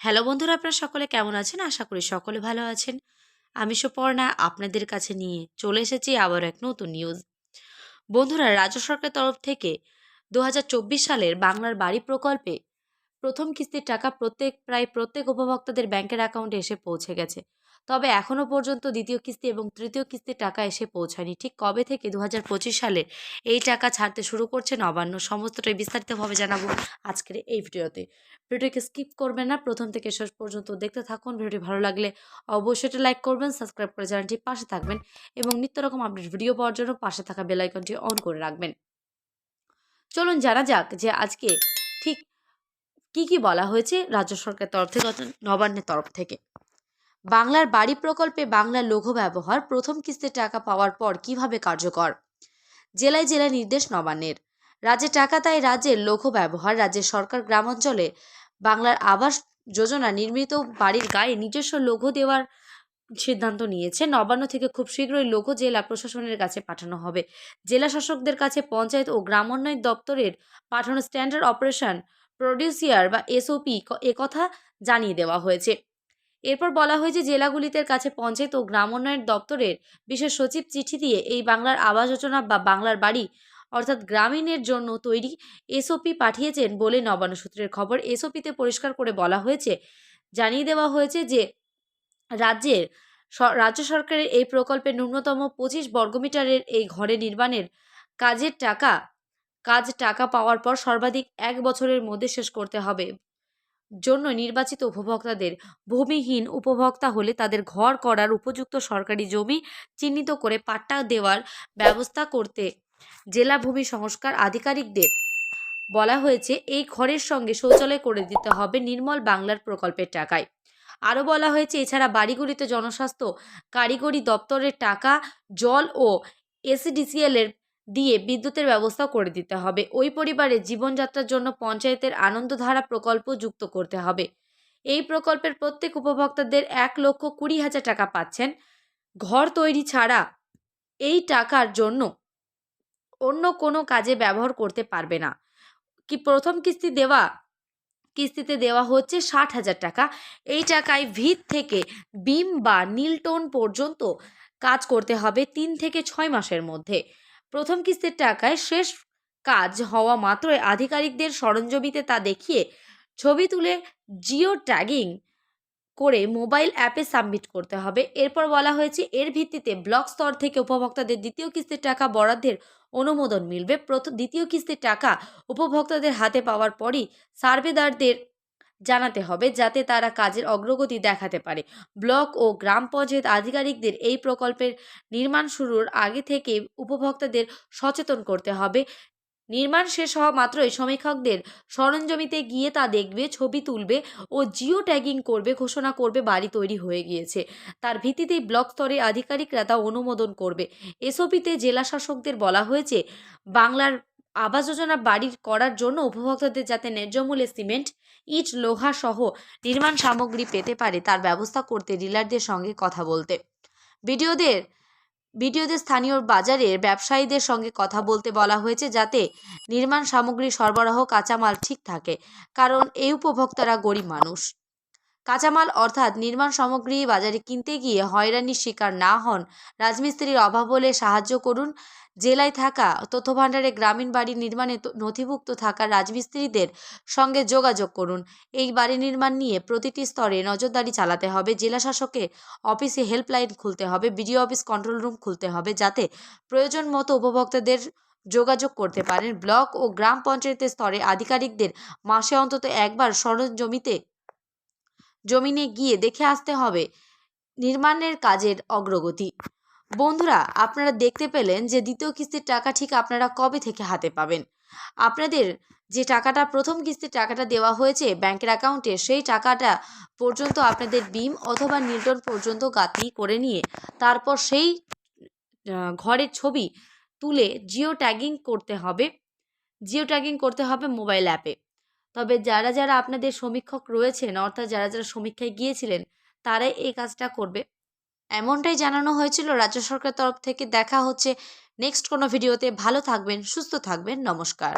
Hello বন্ধুরা, আপনারা সকলে কেমন আছেন? আশা করি সকলে ভালো আছেন। আমি সুপর্ণা, আপনাদের কাছে নিয়ে চলে এসেছি আবার এক নতুন নিউজ বন্ধুরা, রাজ্য সরকারের তরফ থেকে দু হাজার চব্বিশ সালের বাংলার বাড়ি প্রকল্পে প্রথম কিস্তির টাকা প্রত্যেক, প্রায় প্রত্যেক উপভোক্তাদের ব্যাংকের অ্যাকাউন্টে এসে পৌঁছে গেছে। তবে এখনও পর্যন্ত দ্বিতীয় কিস্তি এবং তৃতীয় কিস্তির টাকা এসে পৌঁছায়নি। ঠিক কবে থেকে? দু হাজার পঁচিশ সালে এই টাকা ছাড়তে শুরু করছে নবান্ন। সমস্তটাই বিস্তারিতভাবে জানাব আজকের এই ভিডিওতে। ভিডিওকে স্কিপ করবেন না, প্রথম থেকে শেষ পর্যন্ত দেখতে থাকুন। ভিডিওটি ভালো লাগলে অবশ্যই লাইক করবেন, সাবস্ক্রাইব করে চ্যানেলটি পাশে থাকবেন এবং নিত্য রকম আপডেট ভিডিও পাওয়ার জন্য পাশে থাকা বেল আইকনটি অন করে রাখবেন। চলুন জানা যাক যে আজকে ঠিক কি কি বলা হয়েছে রাজ্য সরকারের তরফ থেকে, নবান্নের তরফ থেকে। বাংলার বাড়ি প্রকল্পে বাংলা লঘু ব্যবহার প্রথম কিস্তির টাকা পাওয়ার পর কীভাবে কার্যকর? জেলায় জেলায় নির্দেশ নবান্নের। রাজ্যে টাকা তাই রাজ্যের লঘু ব্যবহার, রাজ্যের সরকার গ্রামাঞ্চলে বাংলার আবাস যোজনা নির্মিত বাড়ির গায়ে নিজস্ব লঘু দেওয়ার সিদ্ধান্ত নিয়েছে। নবান্ন থেকে খুব শীঘ্রই লঘু জেলা প্রশাসনের কাছে পাঠানো হবে। জেলা শাসকদের কাছে পঞ্চায়েত ও গ্রামোন্নয়ন দপ্তরের পাঠানো স্ট্যান্ডার্ড অপারেশন প্রডিউসিয়ার বা এসওপি একথা জানিয়ে দেওয়া হয়েছে। এরপর বলা হয়েছে জেলাগুলিতে কাছে পঞ্চায়েত ও গ্রামোন্নয়ন দপ্তরের বিশেষ সচিব চিঠি দিয়ে এই বাংলার আবাস যোজনা বা বাংলার বাড়ি, অর্থাৎ গ্রামীণের জন্য তৈরি এসওপি পাঠিয়েছেন বলে নবান্ন সূত্রের খবর। এসওপিতে পরিষ্কার করে বলা হয়েছে, জানিয়ে দেওয়া হয়েছে যে রাজ্যের রাজ্য সরকারের এই প্রকল্পে ন্যূনতম পঁচিশ বর্গমিটারের এই ঘরে নির্মাণের কাজের টাকা, কাজ টাকা পাওয়ার পর সর্বাধিক এক বছরের মধ্যে শেষ করতে হবে। জন্য নির্বাচিত উপভোক্তাদের ভূমিহীন উপভোক্তা হলে তাদের ঘর করার উপযুক্ত সরকারি জমি চিহ্নিত করে পাট্টা দেওয়ার ব্যবস্থা করতে জেলা ভূমি সংস্কার আধিকারিকদের বলা হয়েছে, এই ঘরের সঙ্গে শৌচালয় করে দিতে হবে নির্মল বাংলার প্রকল্পের টাকায়। আরও বলা হয়েছে, এছাড়া বাড়িগুলিতে জনস্বাস্থ্য কারিগরি দপ্তরের টাকা, জল ও এসিডিসিএল এর দিয়ে বিদ্যুতের ব্যবস্থা করে দিতে হবে। ওই পরিবারের জীবনযাত্রার জন্য পঞ্চায়েতের আনন্দধারা প্রকল্প যুক্ত করতে হবে। এই প্রকল্পের প্রত্যেক উপভোক্তাদের এক লক্ষ কুড়ি হাজার টাকা পাচ্ছেন। ঘর তৈরি ছাড়া এই টাকার জন্য অন্য কোনো কাজে ব্যবহার করতে পারবে না। কি প্রথম কিস্তি দেওয়া, কিস্তিতে দেওয়া হচ্ছে ষাট হাজার টাকা। এই টাকায় ভিত থেকে বিম বা নীলটোন পর্যন্ত কাজ করতে হবে তিন থেকে ছয় মাসের মধ্যে। প্রথম কিস্তির টাকায় শেষ কাজ হওয়া মাত্রই আধিকারিকদের সরঞ্জমিতে তা দেখিয়ে ছবি তুলে জিও ট্যাগিং করে মোবাইল অ্যাপে সাবমিট করতে হবে। এরপর বলা হয়েছে, এর ভিত্তিতে ব্লক স্তর থেকে উপভোক্তাদের দ্বিতীয় কিস্তির টাকা বরাদ্দের অনুমোদন মিলবে। প্রথম দ্বিতীয় কিস্তির টাকা উপভোক্তাদের হাতে পাওয়ার পরই সার্ভেদারদের জানাতে হবে যাতে তারা কাজের অগ্রগতি দেখাতে পারে। ব্লক ও গ্রাম পঞ্চায়েত আধিকারিকদের এই প্রকল্পের নির্মাণ শুরুর আগে থেকে উপভোক্তাদের সচেতন করতে হবে। নির্মাণ শেষ হওয়া মাত্রই সমীক্ষকদের সরঞ্জমিতে গিয়ে তা দেখবে, ছবি তুলবে ও জিও ট্যাগিং করবে, ঘোষণা করবে বাড়ি তৈরি হয়ে গিয়েছে। তার ভিত্তিতেই ব্লক স্তরে আধিকারিকরা তা অনুমোদন করবে। এসওপিতে জেলা শাসকদের বলা হয়েছে, বাংলার আবাস যোজনা বাড়ির করার জন্য উপভোক্তাদের যাতে ন্যায্য মূল্যে সিমেন্ট ইট, লোহা সহ নির্মাণ সামগ্রী পেতে পারে তার ব্যবস্থা করতে ডিলারদের সঙ্গে কথা বলতে। ভিডিওদের ভিডিওদের স্থানীয় বাজারের ব্যবসায়ীদের সঙ্গে কথা বলতে বলা হয়েছে যাতে নির্মাণ সামগ্রী সরবরাহ, কাঁচামাল ঠিক থাকে, কারণ এই উপভোক্তারা গরিব মানুষ। কাঁচামাল অর্থাৎ নির্মাণ সামগ্রী বাজারে কিনতে গিয়ে হয়রানির শিকার না হন। রাজমিস্ত্রির অভাব হলে সাহায্য করুন। জেলায় থাকা তথ্য ভাণ্ডারে গ্রামীণ বাড়ি নির্মাণে নথিভুক্ত থাকা রাজমিস্ত্রিদের সঙ্গে যোগাযোগ করুন। এই বাড়ি নির্মাণ নিয়ে প্রতিটি স্তরে নজরদারি চালাতে হবে। জেলা শাসকের অফিসে হেল্পলাইন খুলতে হবে। বিডিও অফিস কন্ট্রোল রুম খুলতে হবে যাতে প্রয়োজন মতো উপভোক্তাদের যোগাযোগ করতে পারেন। ব্লক ও গ্রাম পঞ্চায়েতের স্তরে আধিকারিকদের মাসে অন্তত একবার সরজমিতে জমিনে গিয়ে দেখে আসতে হবে নির্মাণের কাজের অগ্রগতি। বন্ধুরা, আপনারা দেখতে পেলেন যে দ্বিতীয় কিস্তির টাকা ঠিক আপনারা কবে থেকে হাতে পাবেন। আপনাদের যে টাকাটা, প্রথম কিস্তির টাকাটা দেওয়া হয়েছে ব্যাংকের অ্যাকাউন্টে, সেই টাকাটা পর্যন্ত আপনাদের বিম অথবা নিউটন পর্যন্ত গাঁথনি করে নিয়ে তারপর সেই ঘরের ছবি তুলে জিও ট্যাগিং করতে হবে। জিও ট্যাগিং করতে হবে মোবাইল অ্যাপে। তবে যারা যারা আপনাদের সমীক্ষক রয়েছেন, অর্থাৎ যারা যারা সমীক্ষায় গিয়েছিলেন, তারাই এই কাজটা করবে। এমনটাই জানানো হয়েছিল রাজ্য সরকারের তরফ থেকে। দেখা হচ্ছে নেক্সট কোনো ভিডিওতে। ভালো থাকবেন, সুস্থ থাকবেন। নমস্কার।